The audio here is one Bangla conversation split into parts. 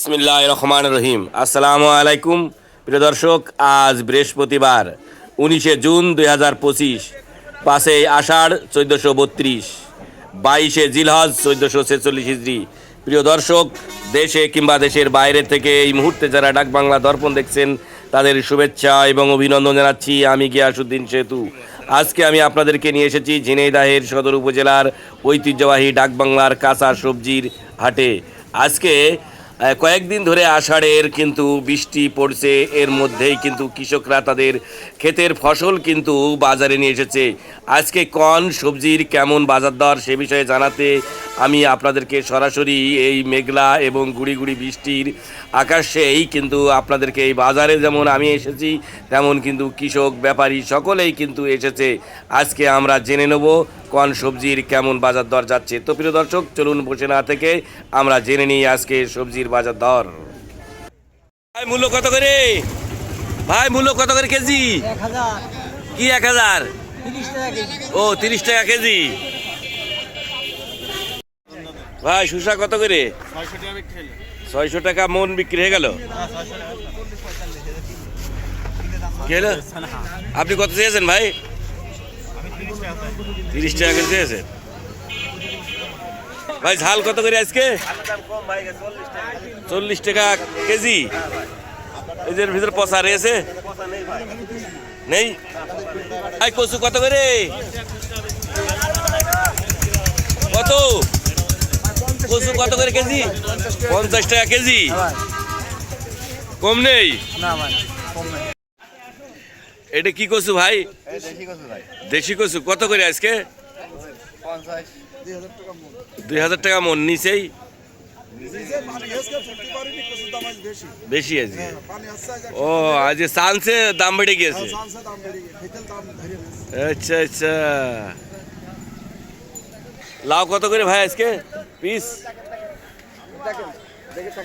বিসমিল্লাহ রহমান রহিম আসসালামু আলাইকুম প্রিয় দর্শক, আজ বৃহস্পতিবার, উনিশে জুন দুই হাজার পঁচিশ, পাঁচই আষাঢ় চোদ্দোশো বত্রিশ, বাইশে জিলহজ চোদ্দোশো ছেচল্লিশ হিজড়ি প্রিয় দর্শক, দেশে কিংবা দেশের বাইরে থেকে এই মুহূর্তে যারা ডাক বাংলা দর্পণ দেখছেন, তাদের শুভেচ্ছা এবং অভিনন্দন জানাচ্ছি। আমি গিয়াসুদ্দিন সেতু। আজকে আমি আপনাদেরকে নিয়ে এসেছি ঝিনাইদাহের সদর উপজেলার ঐতিহ্যবাহী ডাকবাংলার কাঁচা সবজির হাটে। আজকে কয়েকদিন ধরে আষাঢ়ের কিন্তু বৃষ্টি পড়ছে। এর মধ্যেই কিন্তু কৃষকরা তাদের ক্ষেতের ফসল কিন্তু বাজারে নিয়ে এসেছে। আজকে কন, সবজির কেমন বাজার দর সে বিষয়ে জানাতে আমি আপনাদেরকে সরাসরি এই মেঘলা এবং গুড়ি গুড়ি বৃষ্টির আকাশেই কিন্তু আপনাদেরকে এই বাজারে যেমন আমি এসেছি তেমন কিন্তু কৃষক ব্যাপারী সকলেই কিন্তু এসেছে। আজকে আমরা জেনে নেব কোন সবজির কেমন বাজার দর যাচ্ছে। তো প্রিয় দর্শক চলুন বসে না থেকে আমরা জেনে নিই আজকে সবজির বাজার দর। ভাই মূল্য কত করে? ভাই মূল্য কত করে কেজি? কি এক হাজার? টাকা ও তিরিশ টাকা কেজি। ভাই শুষা কত করে? ছয়শো টাকা মন বিক্রি হয়ে গেল? কি আপনি কত চেয়েছেন ভাই? তিরিশ টাকা করে চেয়েছেন। ভাই ঝাল কত করে আজকে? চল্লিশ টাকা কেজি। যে ভিতরে পচা রয়েছে। নেই? ভাই কচু কত করে কত কচু কত করে কেজি? পঞ্চাশ টাকা কেজি। কম নেই? এটা কি কচু ভাই? দেশি কচু। কত করে আজকে? দুই হাজার টাকা মন। নিচেই? বেশি আছে? ও, আজ চান্সে দাম বেড়ে গিয়েছে। আচ্ছা আচ্ছা। লাউ কত করে ভাই আজকে? পিস?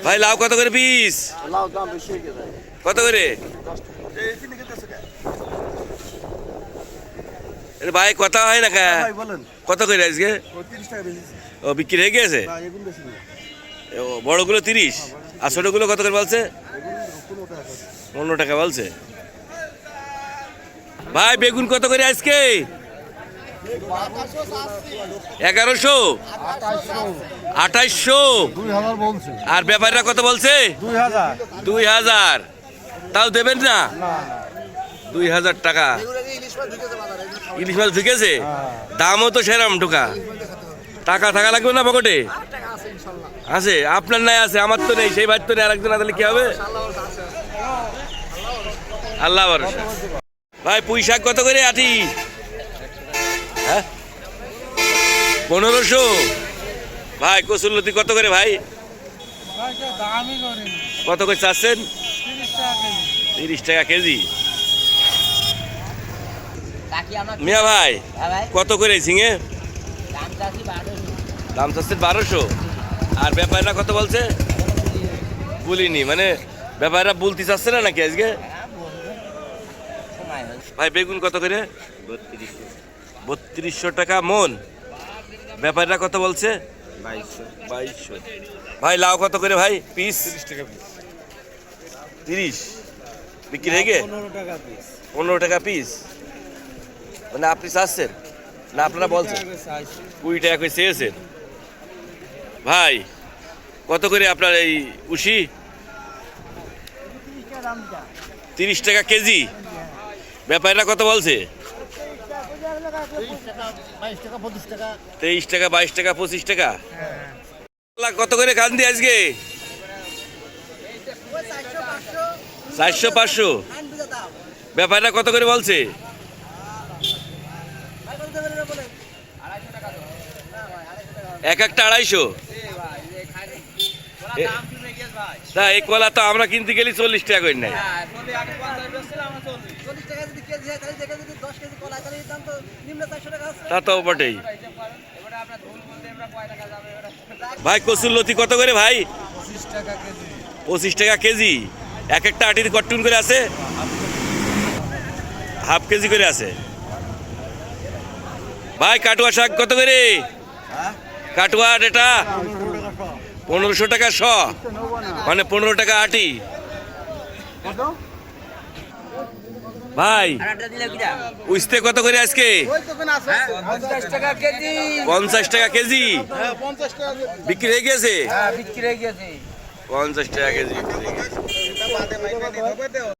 ভাই লাউ কত করে পিস লাউ দাম বেশি কত করে? ভাই কথা হয় না কা? কত করে আজকে? ও বিক্রি হয়ে গেছে? বড়গুলো তিরিশ? আর ছোটগুলো কত করে বলছে? পনেরো টাকা বলছে। ভাই বেগুন কত করে আজকে? এগারোশো? বলছে। আর ব্যাপারীরা কত বলছে? দুই হাজার। তাও দেবেন না? দুই হাজার টাকা। ইলিশ মাছ ঢুকেছে? দামও তো সেরাম ঢোকা। টাকা থাকা লাগবে না পকেটে? আছে আপনার নাই আছে আমার তো নেই সেই ভাই তো নেই আরেকজন তাহলে কি হবে? আল্লাহ ভাই পুঁই শাক কত করে আটি? হ্যাঁ? পনেরোশো? ভাই কসুল্লতি কত করে ভাই? কত করে চাচ্ছেন? তিরিশ টাকা কেজি। মিয়া ভাই, কত করে ঝিঙে? দাম চাচ্ছেন বারোশো। আর ব্যাপারীরা কত বলছে? বলিনি মানে ব্যাপারীরা বলতে চাচ্ছে না নাকি আজকে? ভাই, বেগুন কত করে? বত্রিশ বত্রিশশো টাকা মন। ব্যাপারটা কত বলছে? বাইশশো। বাইশশো। ভাই লাউ কত করে ভাই? পিস? তিরিশ বিক্রি হয়ে গে পনেরো টাকা পিস। পনেরো টাকা পিস। মানে আপনি চাচ্ছেন? না আপনারা বলছেন। কুড়ি টাকা করে চেয়েছেন? ভাই কত করে আপনার এই উশি? তিরিশ টাকা কেজি? ব্যাপারটা কত বলছে বাইশ টাকা পঁচিশ টাকা তেইশ টাকা, বাইশ টাকা, পঁচিশ টাকা। কত করে কান্দি আজকে? চারশো পাঁচশো। ব্যাপারীরা কত করে বলছে? এক একটা আড়াইশো। না এই কলা তো আমরা কিনতে গেলে চল্লিশ টাকা করে নাই তা তো বটেই। ভাই কচুর লতি কত করে ভাই? পঁচিশ টাকা কেজি। এক একটা আটির কটুন করে আছে? হাফ কেজি করে আছে। ভাই কাটুয়া শাক কত করে? কাটুয়া এটা পনেরোশো টাকা শ। মানে পনেরো টাকা আটি। ভাই উস্তে কত করে আজকে? পঞ্চাশ টাকা কেজি। বিক্রি হয়ে গেছে? পঞ্চাশ টাকা কেজি।